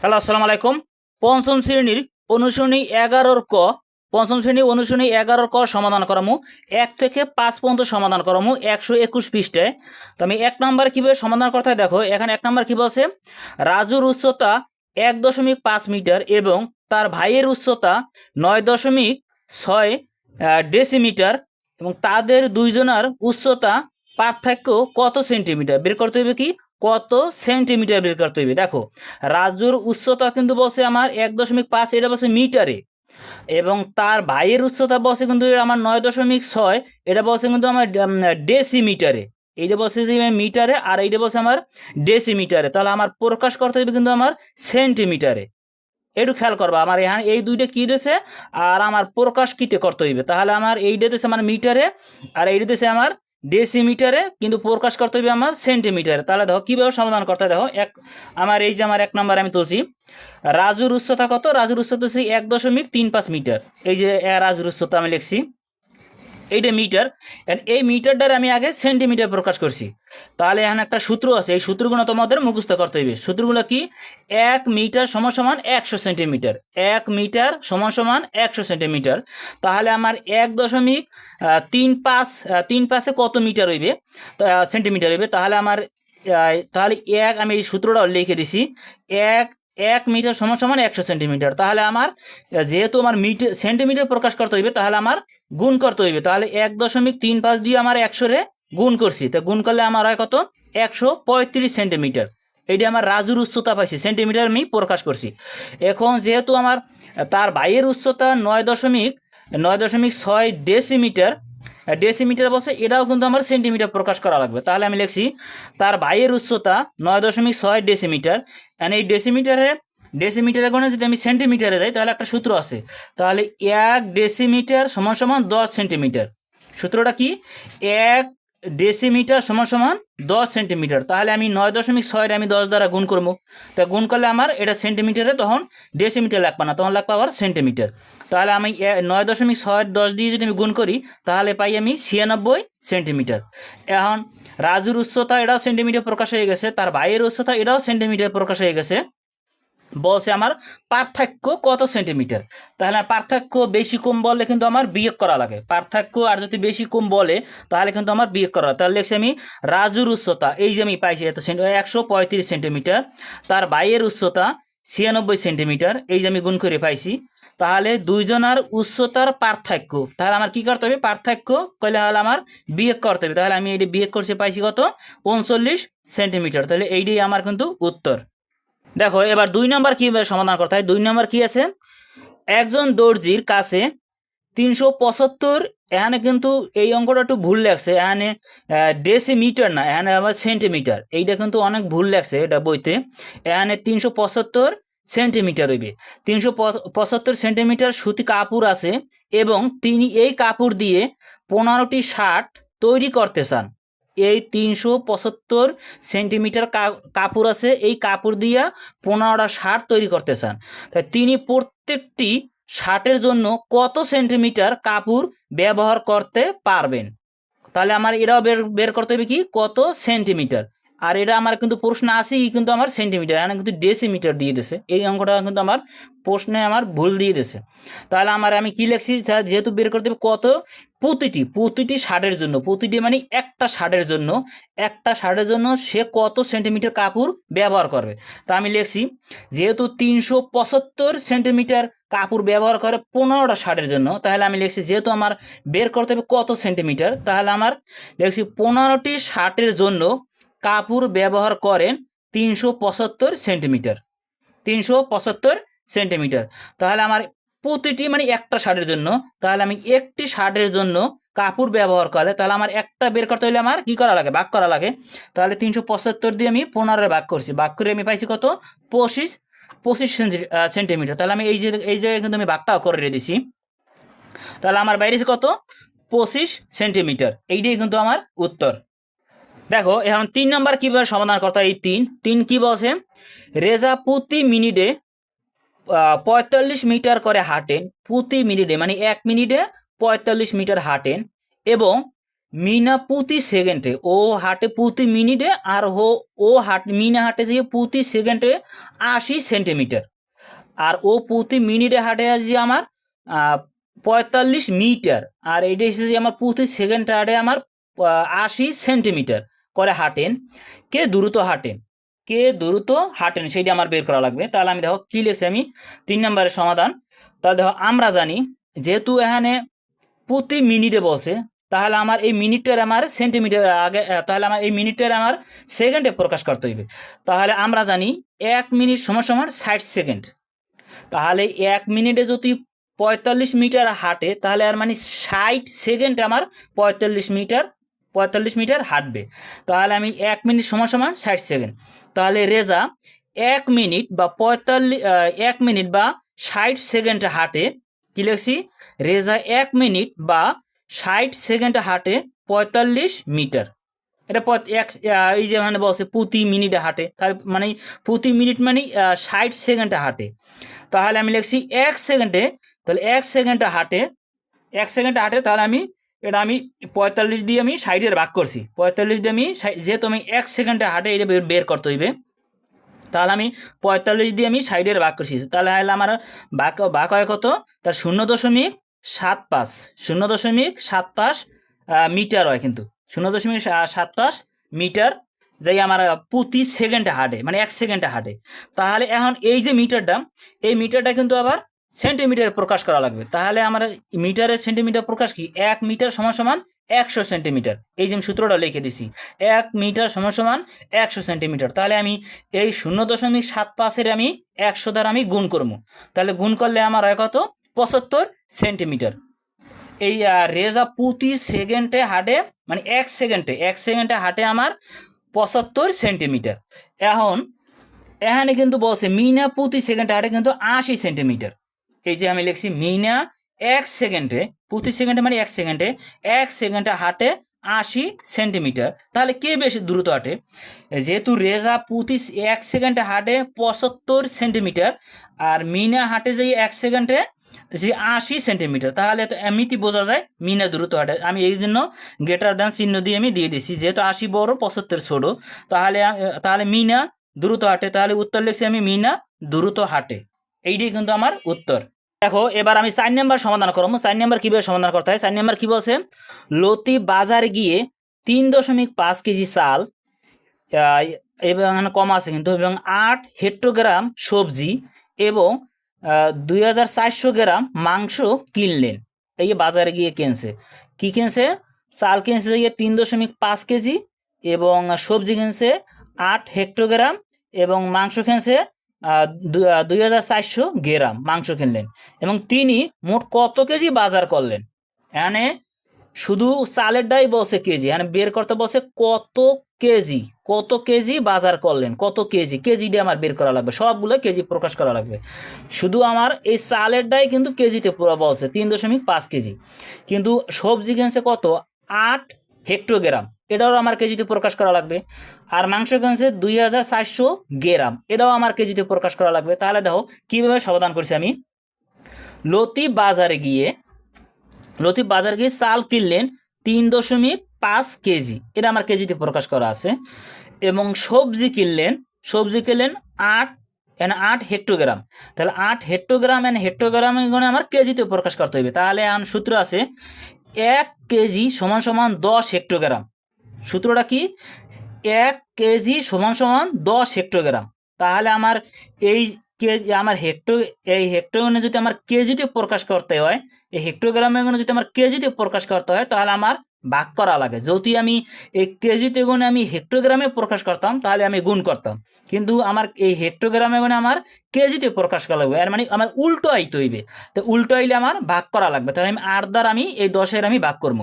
Hello, আসসালামু আলাইকুম। পঞ্চম শ্রেণির অনুশীলনী এগারোর ক, পঞ্চম শ্রেণি অনুশীলনী এগারোর ক সমাধান করামু। এক থেকে পাঁচ পর্যন্ত সমাধান করামু একশো একুশ পৃষ্ঠায় তো আমি এক নম্বর কীভাবে সমাধান করতে দেখো, এখানে এক নম্বর কী বলছে রাজুর উচ্চতা এক দশমিক পাঁচ মিটার এবং তার ভাইয়ের উচ্চতা নয় দশমিক ছয় ডেসিমিটার এবং তাদের দুইজনার উচ্চতা পার্থক্য কত সেন্টিমিটার? বের করতে হবে কি? কত সেন্টিমিটার বের করতে হবে দেখো, রাজুর উচ্চতা কিন্তু বলছে আমার এক দশমিক পাঁচ, এটা বলছে মিটারে। এবং তার ভাইয়ের উচ্চতা বলছে কিন্তু আমার নয় দশমিক ছয়, এটা বলছে কিন্তু আমার ডেসিমিটারে। এইটা বলছে যে মিটারে আর এইটা বলছে আমার ডেসিমিটারে। তাহলে আমার প্রকাশ করতে হবে কিন্তু আমার সেন্টিমিটারে। একটু খেয়াল করবা, আমার এখানে এই দুইটা কী দিয়েছে? আর আমার প্রকাশ কিটে করতে হইবে? তাহলে আমার এইটা দিয়েছে আমার মিটারে আর এইটা দিয়েছে আমার ডেসিমিটারে কিন্তু প্রকাশ করতে হবে আমার সেন্টিমিটারে। তাহলে দেখো কীভাবে সমাধান করতে দেখো, এক আমার এই যে আমার এক নম্বর আমি তুলছি। রাজুর উচ্চতা কত? রাজুর উচ্চতা তুলছি এক দশমিক তিন পাঁচ মিটার। এই যে রাজুর উচ্চতা আমি লিখছি। এইটা মিটার and এই মিটারটার আমি আগে সেন্টিমিটার প্রকাশ করছি। তাহলে এখানে একটা সূত্র আছে, এই সূত্রগুলো তোমাদের মুখস্থ করতে হবে সূত্রগুলো কি? এক মিটার সমান সমান একশো সেন্টিমিটার এক মিটার সমান সমান একশো সেন্টিমিটার তাহলে আমার এক দশমিক তিন পাঁচ তিন পাঁচে কত মিটার হইবে? সেন্টিমিটার হইবে। তাহলে আমার তাহলে এক, আমি এই সূত্রটা লিখে দিছি। এক এক মিটার সমান সমান একশো সেন্টিমিটার। তাহলে আমার, যেহেতু আমার মিটার সেন্টিমিটার প্রকাশ করতে হইবে, তাহলে আমার গুণ করতে হইবে। তাহলে এক দশমিক তিন পাঁচ দিয়ে আমার একশোরে গুণ করছি। তো গুণ করলে আমার হয় কত? একশো পঁয়ত্রিশ সেন্টিমিটার। এইটা আমার রাজুর উচ্চতা পাইছি, সেন্টিমিটার আমি প্রকাশ করছি। এখন যেহেতু আমার, তার ভাইয়ের উচ্চতা নয় দশমিক নয় দশমিক ছয় ডেসিমিটার ডেসিমিটার বলছে, এটাও কিন্তু আমার সেন্টিমিটার প্রকাশ করা লাগবে। তাহলে আমি লিখছি, তার ভাইয়ের উচ্চতা নয় দশমিক ছয় ডেসিমিটার অ্যান্ড এই ডেসিমিটারে ডেসিমিটারের গণে যদি আমি সেন্টিমিটারে যাই, তাহলে একটা সূত্র আছে। তাহলে এক ডেসিমিটার সমান সমান দশ সেন্টিমিটার সূত্রটা কি? এক ডেসিমিটার সমান সমান দশ সেন্টিমিটার তাহলে আমি নয় দশমিক ছয়ের আমি দশ দ্বারা গুণ করব। তা গুণ করলে আমার এটা সেন্টিমিটারে তখন ডেসিমিটার লাগবে না, তখন লাগবে আবার সেন্টিমিটার তাহলে আমি নয় দশমিক ছয় দশ দিয়ে যদি আমি গুণ করি, তাহলে পাই আমি ছিয়ানব্বই সেন্টিমিটার। এখন, রাজুর উচ্চতা এটাও সেন্টিমিটার প্রকাশ হয়ে গেছে, তার ভাইয়ের উচ্চতা এটাও সেন্টিমিটার প্রকাশ হয়ে গেছে। বলছে আমার পার্থক্য কত সেন্টিমিটার? তাহলে পার্থক্য বেশি কম বললে কিন্তু আমার বিয়োগ করা লাগে। পার্থক্য আর যদি বেশি কম বলে, তাহলে কিন্তু আমার বিয়োগ করা। তাহলে লিখছি আমি, রাজুর উচ্চতা, এই যে আমি পাইছি এত একশো পঁয়ত্রিশ সেন্টিমিটার, তার বাইয়ের উচ্চতা ছিয়ানব্বই সেন্টিমিটার, এই যে আমি গুণ করে পাইছি, তাহলে দুইজনার উচ্চতার পার্থক্য। তাহলে আমার কি করতে হবে? পার্থক্য কইলে হলে আমার বিয়ে করতে হবে। তাহলে আমি এইটি বিয়ে করছে, পাইছি কত? উনচল্লিশ সেন্টিমিটার। তাহলে এইটাই আমার কিন্তু উত্তর। দেখো, এবার দুই নম্বর কীভাবে সমাধান করতে হয়? দুই নম্বর কি আছে? একজন দর্জির কাছে তিনশো পঁচাত্তর এখানে কিন্তু এই অঙ্কটা একটু ভুল লাগছে এখানে ডেসিমিটার না, এখানে আবার সেন্টিমিটার এইটা কিন্তু অনেক ভুল লাগছে এটা বইতে। এখানে তিনশো পঁচাত্তর সেন্টিমিটার হইবে। তিনশো পঁচাত্তর সেন্টিমিটার সুতি কাপড় আছে এবং তিনি এই কাপড় দিয়ে পনেরোটি শার্ট তৈরি করতে চান। এই তিনশো পঁচাত্তর সেন্টিমিটার কাপড় আছে, এই কাপড় দিয়া পনেরোটা শার্ট তৈরি করতে চান। তাই তিনি প্রত্যেকটি শার্টের জন্য কত সেন্টিমিটার কাপড় ব্যবহার করতে পারবেন? তাহলে আমার এটাও বের বের করতে হবে কি? কত সেন্টিমিটার? আর এটা আমার কিন্তু প্রশ্ন আসেই কিন্তু আমার সেন্টিমিটার এখানে কিন্তু ডেসিমিটার দিয়ে দিয়েছে। এই অঙ্কটা কিন্তু আমার প্রশ্নে আমার ভুল দিয়ে দিয়েছে। তাহলে আমার আমি কী লিখছি? স্যার, যেহেতু বের করতে হবে কত? প্রতিটি প্রতিটি শার্টের জন্য, প্রতিটি মানে একটা শার্টের জন্য, একটা শার্টের জন্য সে কত সেন্টিমিটার কাপড় ব্যবহার করবে? তা আমি লিখছি, যেহেতু তিনশো পঁচাত্তর সেন্টিমিটার কাপড় ব্যবহার করে পনেরোটা শার্টের জন্য, তাহলে আমি লিখছি, যেহেতু আমার বের করতে হবে কত সেন্টিমিটার তাহলে আমার লিখছি পনেরোটি শার্টের জন্য কাপড় ব্যবহার করেন তিনশো পঁচাত্তর সেন্টিমিটার। তিনশো পঁচাত্তর সেন্টিমিটার। তাহলে আমার প্রতিটি মানে একটা শার্টের জন্য, তাহলে আমি একটি শার্টের জন্য কাপড় ব্যবহার করে তাহলে আমার একটা বের করতে হলে আমার কি করা লাগে? ভাগ করা লাগে। তাহলে তিনশো পঁচাত্তর দিয়ে আমি পনেরো ভাগ করছি। ভাগ করে আমি পাইছি কত? পঁচিশ পঁচিশ সেন্টি- সেন্টিমিটার। তাহলে আমি এই যে, এই জায়গায় কিন্তু আমি ভাগটাও করে দিয়েছি তাহলে আমার বাইরে কত? পঁচিশ সেন্টিমিটার। এইটাই কিন্তু আমার উত্তর। দেখো, এখন তিন নাম্বার কীভাবে সমাধান করতে হয়? এই তিন তিন কি বলছে? রেজা প্রতি মিনিটে পঁয়তাল্লিশ মিটার করে হাঁটেন, প্রতি মিনিটে মানে এক মিনিটে পঁয়তাল্লিশ মিটার হাঁটেন এবং মিনা প্রতি সেকেন্ডে, ও হাটে প্রতি মিনিটে আর হো, ও হাট, মিনা হাটে যে প্রতি সেকেন্ডে আশি সেন্টিমিটার। আর ও প্রতি মিনিটে হাটে আছে আমার পঁয়তাল্লিশ মিটার, আর এইটা এসেছে আমার প্রতি সেকেন্ডে হাটে আমার আশি সেন্টিমিটার। করে হাঁটেন, কে দ্রুত হাঁটেন, কে দ্রুত হাঁটেন সেইটা আমার বের করা লাগবে। তাহলে আমি দেখো কী লিখছি আমি, তিন নম্বরের সমাধান। তাহলে দেখো আমরা জানি যেহেতু এখানে প্রতি মিনিটে বসে তাহলে আমার এই মিনিটটার আমার সেন্টিমিটার আগে তাহলে আমার এই মিনিটটার আমার সেকেন্ডে প্রকাশ করতে হইবে। তাহলে আমরা জানি এক মিনিট সমান সমান ষাট সেকেন্ড। তাহলে এক মিনিটে যদি পঁয়তাল্লিশ মিটার হাঁটে, তাহলে আর মানে ষাট সেকেন্ডে আমার পঁয়তাল্লিশ মিটার পঁয়তাল্লিশ মিটার হাঁটবে। তাহলে আমি এক মিনিট সমান সমান ষাট সেকেন্ড। তাহলে রেজা এক মিনিট বা পঁয়তাল্লিশ এক মিনিট বা ষাট সেকেন্ডে হাঁটে, কি লিখছি? রেজা এক মিনিট বা ষাট সেকেন্ডে হাঁটে পঁয়তাল্লিশ মিটার। এটা এক এই যে মানে বলছে প্রতি মিনিটে হাঁটে তার মানে প্রতি মিনিট মানে ষাট সেকেন্ডে হাঁটে। তাহলে আমি লিখছি এক সেকেন্ডে, তাহলে এক সেকেন্ডে হাঁটে, এক সেকেন্ডে হাঁটে তাহলে আমি এটা আমি পঁয়তাল্লিশ দিয়ে আমি সাইডের ভাগ করছি। পঁয়তাল্লিশ দিয়ে আমি যেহেতু আমি এক সেকেন্ডে হাঁটে এটা বের- করতে হইবে, তাহলে আমি পঁয়তাল্লিশ দিয়ে আমি সাইডের ভাগ করছি। তাহলে হলে আমার ভাগ ভাগ হয় কত? তার শূন্য দশমিক সাত পাঁচ, শূন্য দশমিক সাত পাঁচ মিটার হয় কিন্তু। শূন্য দশমিক সাত পাঁচ মিটার, যাই আমার প্রতি সেকেন্ডে হাঁটে মানে এক সেকেন্ডে হাঁটে। তাহলে এখন এই যে মিটারটা, এই মিটারটা কিন্তু আবার সেন্টিমিটারে প্রকাশ করা লাগবে। তাহলে আমার মিটারের সেন্টিমিটার প্রকাশ কি? এক মিটার সমান সমান একশো সেন্টিমিটার। এই যে আমি সূত্রটা লিখে দিছি। এক মিটার সমান সমান একশো সেন্টিমিটার। তাহলে আমি এই শূন্য দশমিক সাত পাঁচের আমি একশো দ্বারা আমি গুণ করব। তাহলে গুণ করলে আমার হয় কত? পঁচাত্তর সেন্টিমিটার। এই রেজা প্রতি সেকেন্ডে হাঁটে মানে এক সেকেন্ডে এক সেকেন্ডে হাঁটে আমার পঁচাত্তর সেন্টিমিটার। এখন, এখানে কিন্তু বলছে মিনা প্রতি সেকেন্ডে হাঁটে কিন্তু আশি সেন্টিমিটার। এই যে আমি লিখছি মিনা এক সেকেন্ডে, প্রতি সেকেন্ডে মানে এক সেকেন্ডে এক সেকেন্ডে হাঁটে আশি সেন্টিমিটার। তাহলে কে বেশি দ্রুত হাঁটে? যেহেতু রেজা প্রতি এক সেকেন্ডে হাঁটে পঁচাত্তর সেন্টিমিটার, আর মিনা হাঁটে যে এক সেকেন্ডে যে আশি সেন্টিমিটার, তাহলে তো এমনিতে বোঝা যায় মিনা দ্রুত হাঁটে। আমি এই জন্য গ্রেটার দ্যান চিহ্ন দিয়ে আমি দিয়ে দিছি, যেহেতু আশি বড়, পঁচাত্তর ছোট, তাহলে তাহলে মিনা দ্রুত হাঁটে। তাহলে উত্তর লিখছি আমি মিনা দ্রুত হাঁটে। এইটাই কিন্তু আমার উত্তর। দেখো, এবার আমি চার নাম্বার সমাধান করব। চার নাম্বার কীভাবে সমাধান করতে হয়? চার নাম্বার কী বলছে? লতি বাজার গিয়ে তিন দশমিক পাঁচ কেজি চাল এবং কম আছে কিন্তু, এবং আট হেক্টোগ্রাম সবজি এবং দুই হাজার চারশো গ্রাম মাংস কিনলেন। এই যে বাজারে গিয়ে কিনছে। কি কিনছে? চাল কিনছে গিয়ে তিন দশমিক পাঁচ কেজি এবং সবজি কিনছে আট হেক্টোগ্রাম এবং মাংস কিনছে দুই হাজার চারশো গ্রাম মাংস কিনলেন এবং তিনি মোট কত কেজি বাজার করলেন? এখানে শুধু চালেরটাই বলছে কেজি, এখানে বের করতে বলছে কত কেজি কত কেজি বাজার করলেন? কত কেজি? কেজি দিয়ে আমার বের করা লাগবে, সবগুলো কেজি প্রকাশ করা লাগবে। শুধু আমার এই চালেরটাই কিন্তু কেজিতে পুরো বলছে, তিন দশমিক পাঁচ কেজি। কিন্তু সবজি কিনছে কত? আট হেক্টোগ্রাম। এটাও আমার কেজিতে প্রকাশ করা লাগবে। আর মাংস কিনছে দুই হাজার চারশো গ্রাম। এটাও আমার কেজিতে প্রকাশ করা লাগবে। তাহলে দেখো, কীভাবে সমাধান করছি আমি? লতি বাজারে গিয়ে লতিফ বাজার গিয়ে চাল কিনলেন তিন দশমিক পাঁচ কেজি। এটা আমার কেজিতে প্রকাশ করা আছে। এবং সবজি কিনলেন সবজি কিনলেন আট এন আট হেক্টোগ্রাম। তাহলে আট হেক্টোগ্রাম এন হেক্টোগ্রাম এগুলো আমার কেজিতে প্রকাশ করতে হবে তাহলে আন সূত্র আছে এক কেজি সমান সমান দশ হেক্টোগ্রাম সূত্রটা কি? এক কেজি সমান সমান দশ হেক্টোগ্রাম তাহলে আমার এই কেজি, আমার হেক্টো এই হেক্টোগ্রামে যদি আমার কেজিতে প্রকাশ করতে হয়, এই হেক্টোগ্রামে যদি আমার কেজিতে প্রকাশ করতে হয়, তাহলে আমার ভাগ করা লাগে। যদি আমি এই কেজিতে গুণে আমি হেক্টোগ্রামে প্রকাশ করতাম, তাহলে আমি গুণ করতাম। কিন্তু আমার এই হেক্টোগ্রামে গুণে আমার কেজিতে প্রকাশ করা লাগবে। এর মানে আমার উল্টো আইতে হইবে। তো উল্টো আইলে আমার ভাগ করা লাগবে। তাহলে আমি আট দ্বার আমি এই দশের আমি ভাগ করব।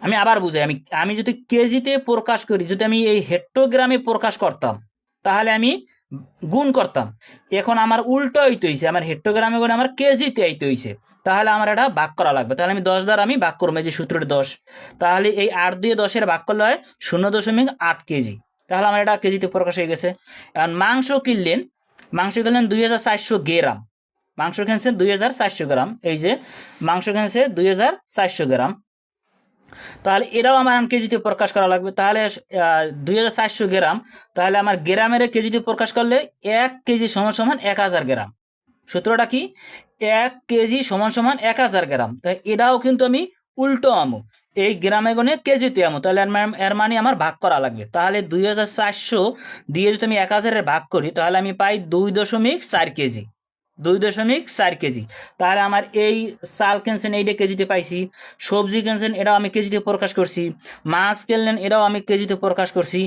আমি আবার বুঝাই, আমি আমি যদি কেজিতে প্রকাশ করি, যদি আমি এই হেক্টোগ্রামে প্রকাশ করতাম, তাহলে আমি গুণ করতাম। এখন আমার উল্টো হইতে হইছে, আমার হেক্টোগ্রামে গুণ আমার কেজিতে আইতে হইছে। তাহলে আমার এটা ভাগ করা লাগবে। তাহলে আমি দশ দ্বারা আমি ভাগ করব যে সূত্রটি দশ। তাহলে এই আট দিয়ে দশের ভাগ করলে হয় শূন্য দশমিক আট কেজি। তাহলে আমার এটা কেজিতে প্রকাশ হয়ে গেছে। এখন মাংস কিনলেন মাংস কিনলেন দুই হাজার চারশো গ্রাম। মাংস কিনছেন দুই হাজার চারশো গ্রাম। এই যে মাংস কিনছে দুই হাজার চারশো গ্রাম। তাহলে এটাও আমার কেজিতে প্রকাশ করা লাগবে। তাহলে দুই হাজার চারশো গ্রাম, তাহলে আমার গ্রামের কেজিতে প্রকাশ করলে এক কেজি সমান সমান এক হাজার গ্রাম। সূত্রটা কি? এক কেজি সমান সমান এক হাজার গ্রাম। তাই এটাও কিন্তু আমি উল্টো আমু। এই গ্রামে গণে কেজিতে আমু। তাহলে এর মানে আমার ভাগ করা লাগবে। তাহলে দুই হাজার চারশো দিয়ে যদি আমি এক হাজারের ভাগ করি, তাহলে আমি পাই দুই দশমিক চার কেজি। দুই দশমিক চার কেজি। তাহলে আমার এই চাল কিনছেন, এইটা কেজিতে পাইছি। সবজি কিনছেন, এটাও আমি কেজিতে প্রকাশ করছি। মাছ কিনলেন, এটাও আমি কেজিতে প্রকাশ করছি।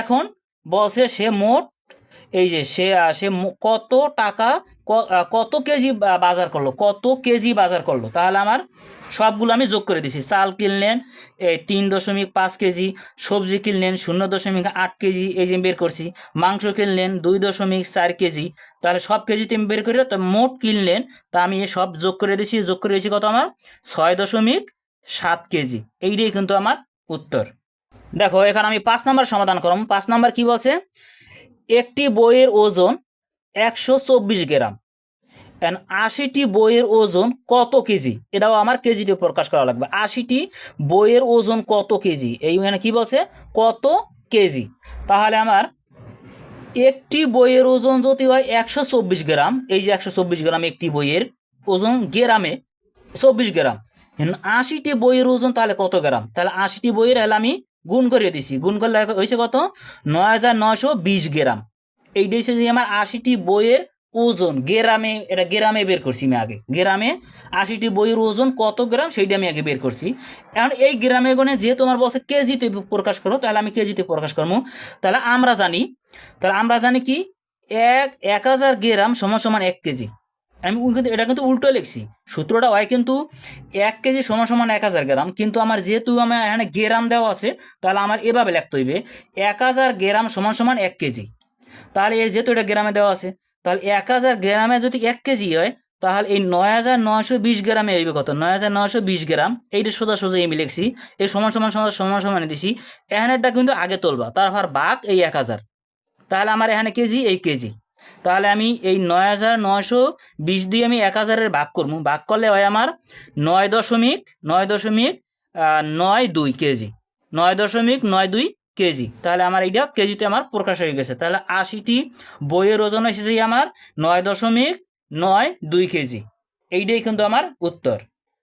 এখন বসে সে মোট, এই যে সে সে কত টাকা কত কেজি বাজার করল, কত কেজি বাজার করল। তাহলে আমার সবগুলো আমি যোগ করে দিছি। চাল কিনলেন এই তিন দশমিক পাঁচ কেজি, সবজি কিনলেন শূন্য দশমিক আট কেজি, এই যে বের করছি। মাংস কিনলেন দুই দশমিক চার কেজি, তাহলে সব কেজিতে আমি বের করে তো মোট কিনলেন, তা আমি সব যোগ করে দিছি। যোগ করে দিয়েছি কত আমার? ছয় দশমিক সাত কেজি। এইটাই কিন্তু আমার উত্তর। দেখো, এখানে আমি পাঁচ নাম্বার সমাধান করব পাঁচ নাম্বার কি বলছে? একটি বইয়ের ওজন একশো চব্বিশ গ্রাম। অ্যান্ড আশিটি বইয়ের ওজন কত কেজি? এটাও আমার কেজিতে প্রকাশ করা লাগবে। আশিটি বইয়ের ওজন কত কেজি? এই এইখানে কি বলছে? কত কেজি? তাহলে আমার একটি বইয়ের ওজন যদি হয় একশো চব্বিশ গ্রাম, এই যে একশো চব্বিশ গ্রাম একটি বইয়ের ওজন গ্রামে চব্বিশ গ্রাম। আশিটি বইয়ের ওজন তাহলে কত গ্রাম? তাহলে আশিটি বইয়ের হলে আমি গুণ করে দিছি। গুণ করলে হয়েছে কত? নয় হাজার নয়শো বিশ গ্রাম। এইটা হচ্ছে যে আমার আশিটি বইয়ের ওজন, গ্রামে, এটা গ্রামে বের করছি আমি আগে। গ্রামে আশিটি বইয়ের ওজন কত গ্রাম সেইটা আমি আগে বের করছি। এখন এই গ্রামে গণে যেহেতু আমার বসে কেজিতে প্রকাশ করো, তাহলে আমি কেজিতে প্রকাশ করব। তাহলে আমরা জানি, তাহলে আমরা জানি কি? এক এক হাজার গ্রাম সমান সমান এক কেজি। আমি কিন্তু, এটা কিন্তু উল্টো লিখছি। সূত্রটা হয় কিন্তু এক কেজি সমান সমান এক হাজার গ্রাম। কিন্তু আমার যেহেতু আমার এখানে গ্রাম দেওয়া আছে, তাহলে আমার এভাবে লিখতে হইবে। এক হাজার গ্রাম সমান সমান এক কেজি। তাহলে এই যেহেতু এটা গ্রামে দেওয়া আছে তাহলে এক হাজার গ্রামে যদি এক কেজি হয়, তাহলে এই নয় হাজার নয়শো বিশ গ্রামে হইবে কত? নয় হাজার নয়শো বিশ গ্রাম। এইটা সোজা সোজা আমি লিখছি। এই সমান সমান সমান সমান সমান দিছি। এখানেরটা কিন্তু আগে তুলবা। তারপর বাঘ এই এক হাজার। তাহলে আমার এখানে কেজি, এই কেজি। তাহলে আমি এই নয় হাজার নয়শো বিশ দিয়ে আমি এক হাজারের ভাগ করব। ভাগ করলে হয় আমার নয় দশমিক নয় দশমিক নয় দুই কেজি। নয় দশমিক, নয় দুই কেজি। তাহলে আমার এইটা কেজিতে আমার প্রকাশ হয়ে গেছে। তাহলে আশিটি বইয়ের ওজন এসেছে আমার নয় দশমিক নয় দুই কেজি। এইটাই কিন্তু আমার উত্তর।